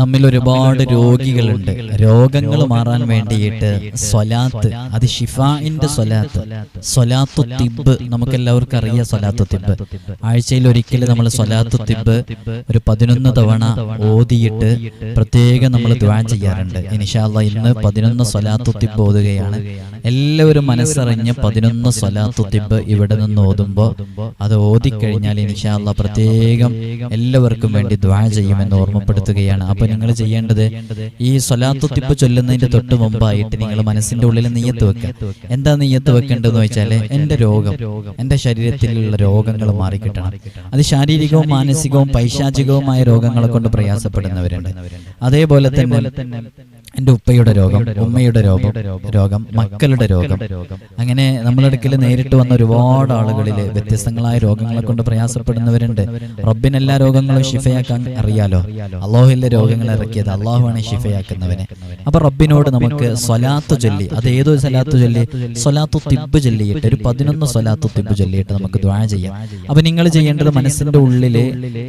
നമ്മിൽ ഒരുപാട് രോഗികളുണ്ട്. രോഗങ്ങൾ മാറാൻ വേണ്ടിയിട്ട് സ്വലാത്ത് അത് ഷിഫായിന്റെ സ്വലാത്ത്. സ്വലാത്തു. തിബ് നമുക്ക് എല്ലാവർക്കും അറിയാം സ്വലാത്തു തിബ് ആഴ്ചയിൽ ഒരിക്കൽ നമ്മൾ സ്വലാത്തു തിബ് ഒരു പതിനൊന്ന് തവണ ഓതിയിട്ട് പ്രത്യേകം നമ്മൾ ദ്വാൻ ചെയ്യാറുണ്ട്. ഇനിഷാല്ല ഇന്ന് പതിനൊന്ന് സ്വലാത്തു തിബ് ഓതുകയാണ്. എല്ലാവരും മനസ്സറിഞ്ഞ് പതിനൊന്ന് സ്വലാത്തു തിബ് ഇവിടെ നിന്ന് ഓതുമ്പോൾ അത് ഓതിക്കഴിഞ്ഞാൽ ഇനിഷാല്ല പ്രത്യേകം എല്ലാവർക്കും വേണ്ടി ദ്വാ ചെയ്യുമെന്ന് ഓർമ്മപ്പെടുത്തുകയാണ്. അപ്പൊ നിങ്ങൾ ചെയ്യേണ്ടത് ഈ സ്വലാത്തു തിപ്പ് ചൊല്ലുന്നതിന്റെ തൊട്ട് മുമ്പായിട്ട് നിങ്ങൾ മനസ്സിന്റെ ഉള്ളിൽ നീയത്ത് വെക്കുക. എന്താ നീയത്ത് വെക്കേണ്ടതെന്ന് വെച്ചാൽ എന്റെ രോഗം എന്റെ ശരീരത്തിലുള്ള രോഗങ്ങൾ മാറിക്കിട്ടണം. അത് ശാരീരികവും മാനസികവും പൈശാചികവുമായ രോഗങ്ങളെ കൊണ്ട് പ്രയാസപ്പെടുന്നവരുണ്ട്. അതേപോലെ തന്നെ എന്റെ ഉപ്പയുടെ രോഗം ഉമ്മയുടെ രോഗം രോഗം മക്കളുടെ രോഗം. അങ്ങനെ നമ്മളടുക്കൽ നേരിട്ട് വന്ന ഒരുപാട് ആളുകളിൽ വ്യത്യസ്തങ്ങളായ രോഗങ്ങളെ കൊണ്ട് പ്രയാസപ്പെടുന്നവരുണ്ട്. റബ്ബിന് എല്ലാ രോഗങ്ങളും ഷിഫയാക്കാൻ അറിയാലോ. അള്ളാഹുവിന്റെ രോഗങ്ങൾ ഇറക്കിയത് അള്ളാഹുവാണ് ഷിഫയാക്കുന്നവനെ അപ്പൊ റബ്ബിനോട് നമുക്ക് സ്വലാത്ത് ചൊല്ലി. അത് ഏതൊരു സ്വലാത്ത് ചൊല്ലി? സ്വലാത്തു തിബ് ചൊല്ലിയിട്ട് ഒരു പതിനൊന്ന് സ്വലാത്തു തിബ് ചൊല്ലിയിട്ട് നമുക്ക് ദ്വാ ചെയ്യാം. അപ്പൊ നിങ്ങൾ ചെയ്യേണ്ടത് മനസ്സിന്റെ ഉള്ളിൽ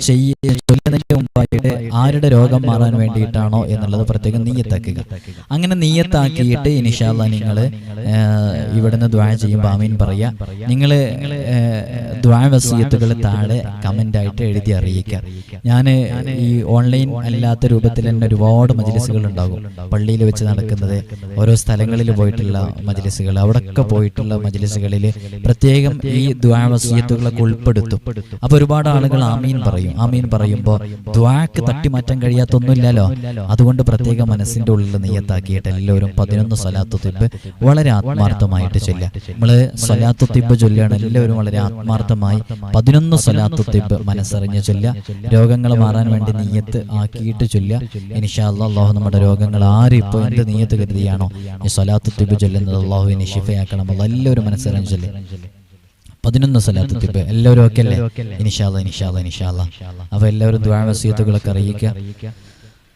ചെയ്യ ചൊല്ലുന്നതിന് മുമ്പായിട്ട് ആരുടെ രോഗം മാറാൻ വേണ്ടിയിട്ടാണോ എന്നുള്ളത് പ്രത്യേകം നീയത്താക്കുക അങ്ങനെ നീയത്താക്കിയിട്ട് ഇനിഷാല്ല നിങ്ങൾ ഇവിടുന്ന് ദ്വാ ചെയ്യുമ്പോൾ ആമീൻ പറയുക നിങ്ങൾ ദ്വാ വസീയത്തുകൾ താഴെ കമന്റ് ആയിട്ട് എഴുതി അറിയിക്കുക. ഞാൻ ഈ ഓൺലൈൻ അല്ലാത്ത രൂപത്തിൽ തന്നെ ഒരുപാട് മജ്ലിസുകൾ ഉണ്ടാകും. പള്ളിയിൽ വെച്ച് നടക്കുന്നത് ഓരോ സ്ഥലങ്ങളിൽ പോയിട്ടുള്ള മജ്ലിസുകൾ. അവിടെയൊക്കെ പോയിട്ടുള്ള മജിലിസുകളിൽ പ്രത്യേകം ഈ ദ്വാ വസീയത്തുകളൊക്കെ ഉൾപ്പെടുത്തും. അപ്പോൾ ഒരുപാട് ആളുകൾ ആമീൻ പറയും. ആമീൻ പറയുമ്പോൾ ദ്വാക്ക് തട്ടിമാറ്റാൻ കഴിയാത്തൊന്നുമില്ലല്ലോ. അതുകൊണ്ട് പ്രത്യേക മനസ്സിന്റെ ഉള്ളിൽ നെയ്യത്താക്കിയിട്ട് എല്ലാവരും പതിനൊന്ന് സലാത്തു തിബ് വളരെ ആത്മാർത്ഥമായിട്ട് ചൊല്ലുക. നമ്മൾ സലാത്തു തിബ് ചൊല്ലുകയാണ് എല്ലാവരും വളരെ ആത്മാർത്ഥമായി പതിനൊന്ന് സലാത്തു തിബ് മനസ്സറിഞ്ഞ് ചൊല്ലുക. രോഗങ്ങൾ മാറാൻ വേണ്ടി നെയ്യത്ത് ആക്കിയിട്ട് ചൊല്ലുക. ഇനിഷാ അള്ളാഹു നമ്മുടെ രോഗങ്ങൾ ആരും ഇപ്പോൾ എന്ത് നെയ്യത്ത് കരുതിയാണോ ഈ സലാത്തു തിബ് ചൊല്ലുന്നത് അള്ളാഹു ഇനി ഷിഫയാക്കണം അത് എല്ലാവരും മനസ്സറിഞ്ഞ് ചൊല്ലുക. പതിനൊന്ന് സ്ഥലത്ത് തിപ്പ് എല്ലാവരും ഒക്കെ അല്ലേ ഇനിഷാല്ല ഇനിഷാല്ല ഇനിഷാല്ല അപ്പൊ എല്ലാവരും ദ്വാവസീയത്തുകളൊക്കെ അറിയിക്കുക.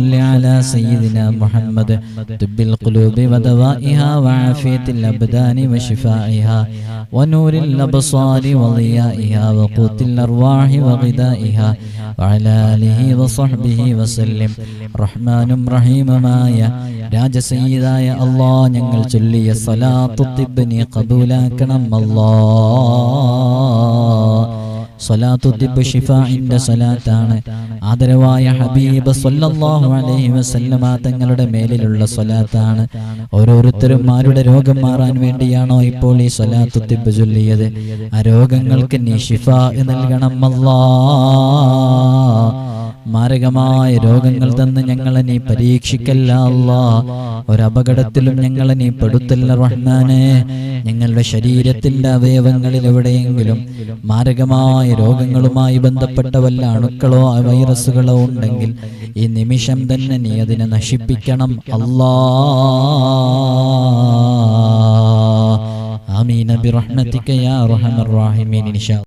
على سيدنا محمد طب القلوب ودوائها وعافية الأبدان وشفائها ونور الأبصار وضيائها وقوت الأرواح وغذائها وعلى آله وصحبه وسلم റഹ്മാനും റഹീമുമായ രാജസയ്യിദായ അല്ലാ ഞങ്ങൾ ചൊല്ലിയ സലാത്തു തിബ്ബിനെ കബൂലാക്കണം അല്ലാ സ്വലാത്തു തിബ്ബ് ഷിഫാഇന്റെ സ്വലാത്താണ്. ആദരവായ ഹബീബ് സല്ലല്ലാഹു അലൈഹി വസല്ലമ തങ്ങളുടെ മേലിലുള്ള സ്വലാത്താണ്. ഓരോരുത്തരും ആരുടെ രോഗം മാറാൻ വേണ്ടിയാണോ ഇപ്പോൾ ഈ സ്വലാത്തു തിബ്ബ് ചൊല്ലിയത്? ആ രോഗങ്ങൾക്ക് നീ ഷിഫ നൽകണം അല്ലാ മാരകമായ രോഗങ്ങൾ തന്ന് ഞങ്ങളെ നീ പരീക്ഷിക്കല്ല അല്ലാ ഒരപകടത്തിലും ഞങ്ങളെ നീ പെടുത്തല്ല റഹ്മാനെ. ഞങ്ങളുടെ ശരീരത്തിന്റെ അവയവങ്ങളിൽ എവിടെയെങ്കിലും മാരകമായ രോഗങ്ങളുമായി ബന്ധപ്പെട്ട വല്ല അണുക്കളോ വൈറസുകളോ ഉണ്ടെങ്കിൽ ഈ നിമിഷം തന്നെ നീ അതിനെ നശിപ്പിക്കണം. അല്ലാ ആമീന ബിറഹ്മതിക യാ അർഹമർ റഹീമീൻ ഇൻഷാ